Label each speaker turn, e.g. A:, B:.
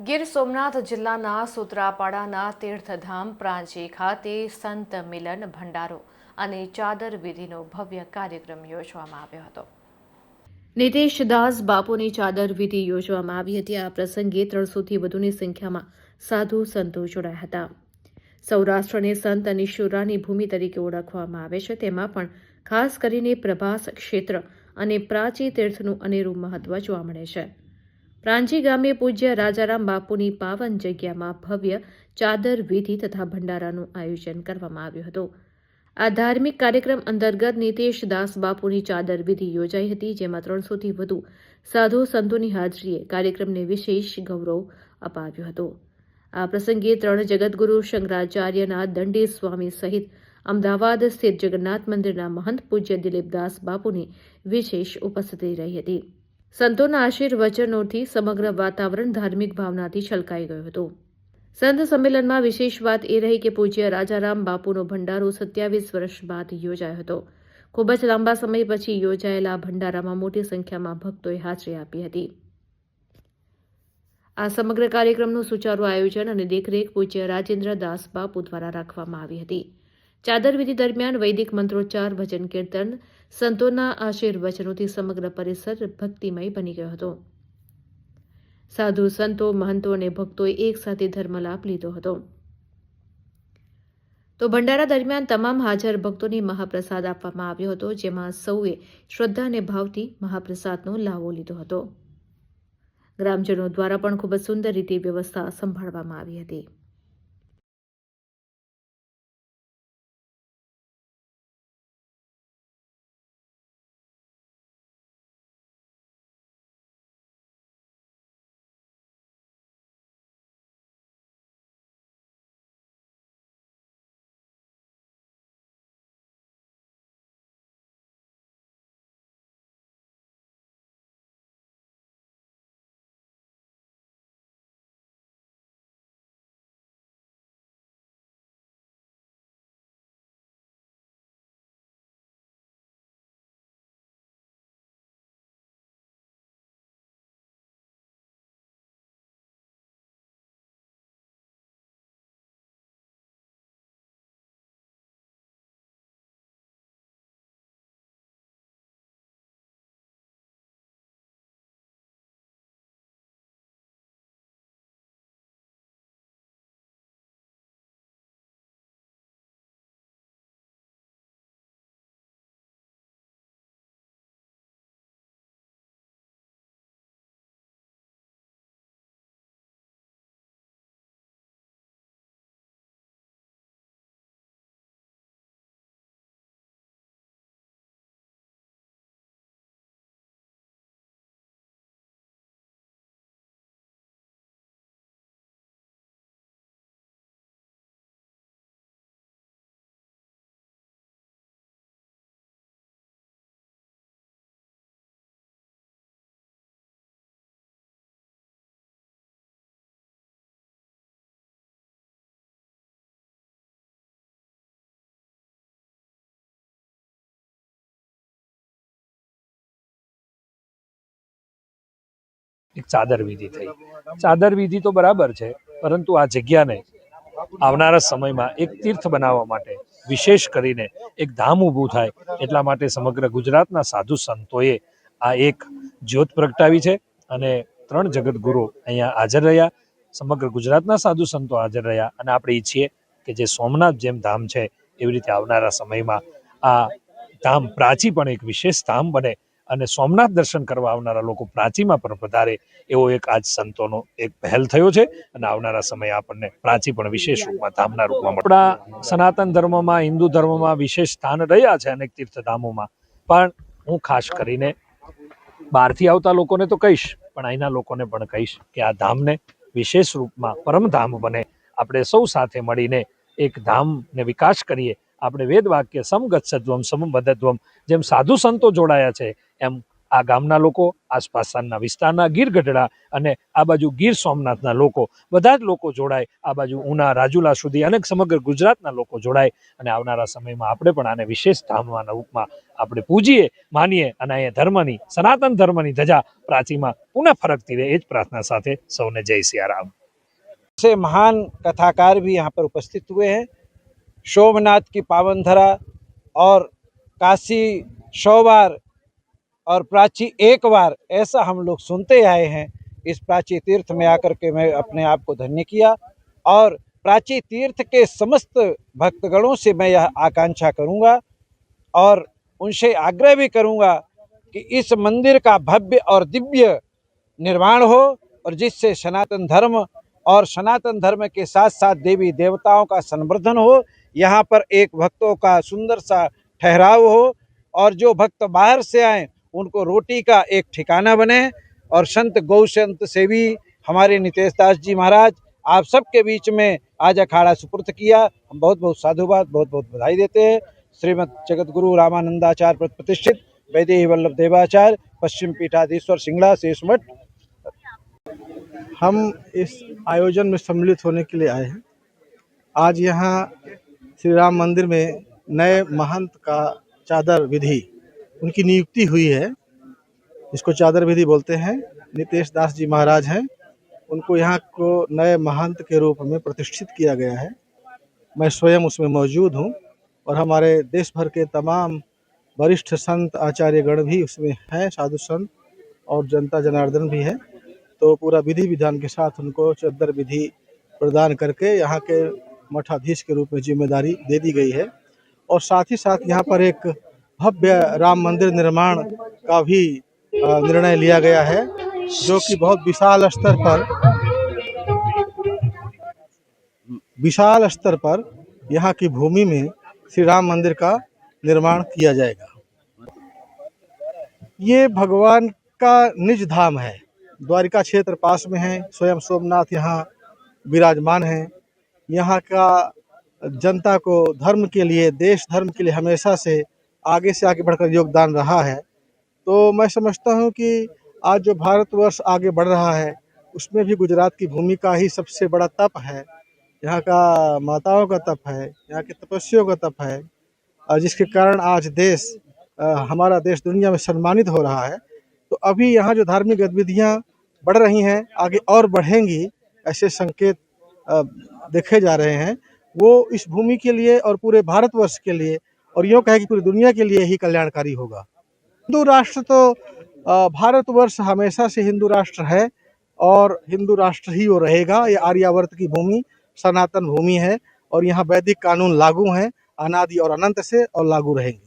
A: ગીર સોમનાથ જિલ્લાના સુત્રાપાડાના તીર્થધામ પ્રાંચી ખાતે સંત મિલન ભંડારો અને ચાદર વિધિનો ભવ્ય કાર્યક્રમ યોજવામાં આવ્યો હતો. નિતેશ દાસ બાપુની ચાદર વિધિ યોજવામાં આવી હતી. આ પ્રસંગે ત્રણસોથી વધુની સંખ્યામાં સાધુ સંતો જોડાયા હતા. સૌરાષ્ટ્રને સંત અને શુરાની ભૂમિ તરીકે ઓળખવામાં આવે છે. તેમાં પણ ખાસ કરીને પ્રભાસ ક્ષેત્ર અને પ્રાચી તીર્થનું અનેરું મહત્વ જોવા મળે છે. પ્રાંચી ગામે પૂજ્ય રાજારામ બાપુની પાવન જગ્યામાં ભવ્ય ચાદર, વિધિ તથા ભંડારાનું આયોજન કરવામાં આવ્યું હતું. આ ધાર્મિક કાર્યક્રમ અંતર્ગત નીતેશ દાસ બાપુની ચાદર, વિધિ યોજાઈ હતી, જેમાં ત્રણસોથી વધુ સાધુ સંતોની હાજરીએ કાર્યક્રમને વિશેષ ગૌરવ અપાવ્યું હતું. આ પ્રસંગે ત્રણ જગતગુરુ શંકરાચાર્યના દંડી સ્વામી સહિત અમદાવાદ સ્થિત જગન્નાથ મંદિરના મહંત પૂજ્ય દિલીપદાસ બાપુની વિશેષ ઉપસ્થિતિ રહી હતી. સંતોના આશીર્વચનોથી સમગ્ર વાતાવરણ ધાર્મિક ભાવનાથી છલકાઈ ગયું હતું. સંત સંમેલનમાં વિશેષ વાત એ રહી કે પૂજ્ય રાજારામ બાપુનો ભંડારો સત્યાવીસ વર્ષ બાદ યોજાયો હતો. ખૂબ જ લાંબા સમય પછી યોજાયેલા ભંડારામાં મોટી સંખ્યામાં ભક્તોએ હાજરી આપી હતી. આ સમગ્ર કાર્યક્રમનું સુચારુ આયોજન અને દેખરેખ પૂજ્ય રાજેન્દ્ર દાસ બાપુ દ્વારા રાખવામાં આવી હતી. ચાદર વિધિ દરમિયાન વૈદિક મંત્રોચ્ચાર, ભજન કીર્તન, સંતોના આશીર્વચનોથી સમગ્ર પરિસર ભક્તિમય બની ગયો હતો. સાધુ, સંતો, મહંતો અને ભક્તોએ એક સાથે ધર્મલાભ લીધો હતો. તો ભંડારા દરમિયાન તમામ હાજર ભક્તોને મહાપ્રસાદ આપવામાં આવ્યો હતો, જેમાં સૌએ શ્રદ્ધા અને ભાવથી મહાપ્રસાદનો લાવો લીધો હતો. ગ્રામજનો દ્વારા પણ ખૂબ જ સુંદર રીતે વ્યવસ્થા સંભાળવામાં આવી હતી.
B: એક ચાદર વિધિ થઈ. ચાદર વિધિ તો બરાબર છે, પરંતુ આ જગ્યાને આવનારા સમયમાં એક તીર્થ બનાવવા માટે, વિશેષ કરીને એક ધામ ઊભું થાય, એટલા માટે સમગ્ર ગુજરાતના સાધુ સંતોએ આ એક જ્યોત પ્રગટાવી છે અને ત્રણ જગતગુરુ અહીંયા હાજર રહ્યા. સમગ્ર ગુજરાતના સાધુ સંતો હાજર રહ્યા અને આપણે ઈચ્છીએ કે જે સોમનાથ જેમ ધામ છે, એવી રીતે આવનારા સમયમાં આ ધામ પ્રાચી પણ એક વિશેષ ધામ બને અને સોમનાથ દર્શન કરવા આવનારા લોકો પ્રાચીમાં પણ વધારે એવો એક આજ સંતોનો એક પહેલ થયો છે અને આવનારા સમયે આપણને પ્રાચી પણ વિશેષ રૂપમાં, ધામના રૂપમાં આપણા સનાતન ધર્મમાં, હિન્દુ ધર્મમાં વિશેષ સ્થાન રહ્યા છે અનેક તીર્થધામોમાં. પણ હું ખાસ કરીને બહારથી આવતા લોકોને તો કહીશ, પણ અહીંના લોકોને પણ કહીશ કે આ ધામને વિશેષ રૂપમાં પરમધામ બને. આપણે સૌ સાથે મળીને એક ધામને વિકાસ કરીએ આપણે વેદ વાક્ય સમગત સત્વમ સમબદ્ધત્વમ જેમ સાધુ સંતો જોડાયા છે એમ આ ગામના લોકો આસપાસના વિસ્તારના ગીર ગઢડા અને આ બાજુ ગીર સોમનાથના લોકો બધા જ લોકો જોડાય આ બાજુ ઉના રાજુલા સુધી અને સમગ્ર ગુજરાતના લોકો જોડાય અને આવનારા સમયમાં આપણે પણ આને વિશેષ ધામના રૂપમાં આપણે પૂજીએ માનીએ અને અહીંયા ધર્મની સનાતન ધર્મની ધજા પ્રાચીમાં પુનઃ ફરકતી રહે એ જ પ્રાર્થના સાથે સૌને જય સિયારામ
C: से महान कथाकार भी यहाँ पर उपस्थित हुए हैं सोमनाथ की पावन धरा और काशी सौ बार और प्राची एक बार ऐसा हम लोग सुनते आए हैं। इस प्राची तीर्थ में आकर के मैं अपने आप को धन्य किया और प्राची तीर्थ के समस्त भक्तगणों से मैं यह आकांक्षा करूँगा और उनसे आग्रह भी करूँगा कि इस मंदिर का भव्य और दिव्य निर्माण हो और जिससे सनातन धर्म और सनातन धर्म के साथ साथ देवी देवताओं का संवर्धन हो यहाँ पर एक भक्तों का सुंदर सा ठहराव हो और जो भक्त बाहर से आए, उनको रोटी का एक ठिकाना बने और संत गौ संत से भी हमारे नितेश दास जी महाराज, आप सबके बीच में आज अखाड़ा सुपुर्द किया। हम बहुत बहुत साधुवाद, बहुत बहुत बधाई देते हैं। श्रीमद जगत गुरु रामानंदाचार्य प्रति- प्रतिष्ठित, वैदेही वल्लभ देवाचार्य, पश्चिम पीठाधीश्वर सिंगला शेष मठ।
D: हम इस आयोजन में सम्मिलित होने के लिए आए हैं। आज यहाँ श्री राम मंदिर में नए महंत का चादर विधि उनकी नियुक्ति हुई है। इसको चादर विधि बोलते हैं। नितेश दास जी महाराज हैं। उनको यहाँ को नए महंत के रूप में प्रतिष्ठित किया गया है। मैं स्वयं उसमें मौजूद हूँ और हमारे देश भर के तमाम वरिष्ठ संत, आचार्यगण भी उसमें हैं, साधु संत और जनता जनार्दन भी है। तो पूरा विधि विधान के साथ उनको चादर विधि प्रदान करके यहाँ के मठाधीश के रूप में ज़िम्मेदारी दे दी गई है। और साथ ही साथ यहाँ पर एक भव्य राम मंदिर निर्माण का भी निर्णय लिया गया है, जो कि बहुत विशाल स्तर पर, विशाल स्तर पर यहाँ की भूमि में श्री राम मंदिर का निर्माण किया जाएगा। ये भगवान का निज धाम है। द्वारिका क्षेत्र पास में है, स्वयं सोमनाथ यहाँ विराजमान है। यहाँ का जनता को धर्म के लिए, देश धर्म के लिए हमेशा से आगे से आगे बढ़कर योगदान रहा है। तो मैं समझता हूँ कि आज जो भारतवर्ष आगे बढ़ रहा है, उसमें भी गुजरात की भूमिका ही सबसे बड़ा तप है। यहाँ का माताओं का तप है, यहाँ के तपस्वियों का तप है, और जिसके कारण आज देश हमारा देश दुनिया में सम्मानित हो रहा है। तो अभी यहाँ जो धार्मिक गतिविधियाँ बढ़ रही हैं, आगे और बढ़ेंगी, ऐसे संकेत देखे जा रहे हैं, वो इस भूमि के लिए और पूरे भारतवर्ष के लिए और यूँ कहे कि पूरी दुनिया के लिए ही कल्याणकारी होगा। हिंदू राष्ट्र तो भारतवर्ष हमेशा से हिंदू राष्ट्र है और हिंदू राष्ट्र ही वो रहेगा, ये आर्यावर्त की भूमि, सनातन भूमि है और यहाँ वैदिक कानून लागू हैं, अनादि और अनंत से और लागू रहेंगे।